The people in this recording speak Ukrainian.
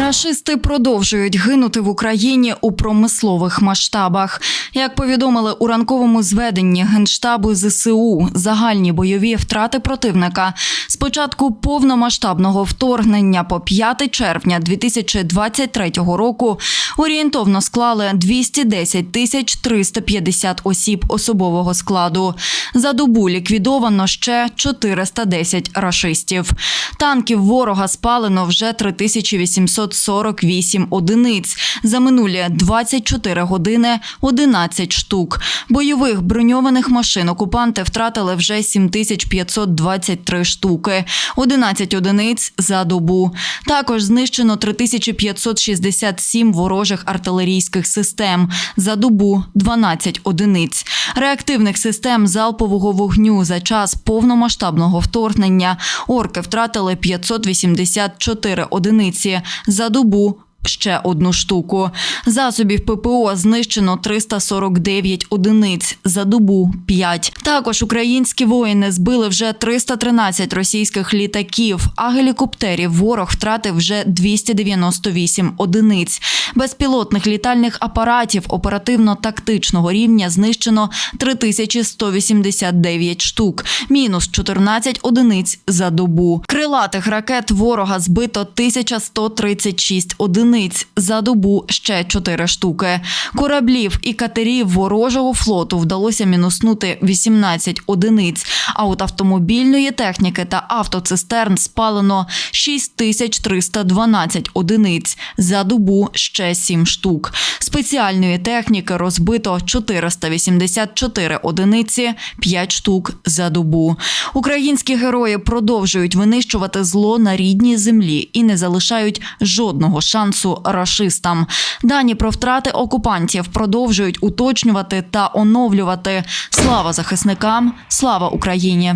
Рашисти продовжують гинути в Україні у промислових масштабах. Як повідомили у ранковому зведенні Генштабу ЗСУ, загальні бойові втрати противника з початку повномасштабного вторгнення по 5 червня 2023 року орієнтовно склали 210 тисяч 350 осіб особового складу. За добу ліквідовано ще 410 рашистів. Танків ворога спалено вже 3848 одиниць. За минулі 24 години 11 штук. Бойових броньованих машин окупанти втратили вже 7523 штуки, 11 одиниць за добу. Також знищено 3567 ворожих артилерійських систем. За добу 12 одиниць. Реактивних систем залпового вогню за час повномасштабного вторгнення орки втратили 584 одиниці за добу. Ще одну штуку. Засобів ППО знищено 349 одиниць за добу 5. Також українські воїни збили вже 313 російських літаків, а гелікоптерів ворог втратив вже 298 одиниць. Безпілотних літальних апаратів оперативно-тактичного рівня знищено 3189 штук, мінус 14 одиниць за добу. Крилатих ракет ворога збито 1136 одиниць за добу ще 4 штуки. Кораблів і катерів ворожого флоту вдалося мінуснути 18 одиниць. А от автомобільної техніки та автоцистерн спалено 6312 одиниць за добу ще 7 штук. Спеціальної техніки розбито 484 одиниці, 5 штук за добу. Українські герої продовжують винищувати зло на рідній землі і не залишають жодного шансу рашистам. Дані про втрати окупантів продовжують уточнювати та оновлювати. Слава захисникам! Слава Україні!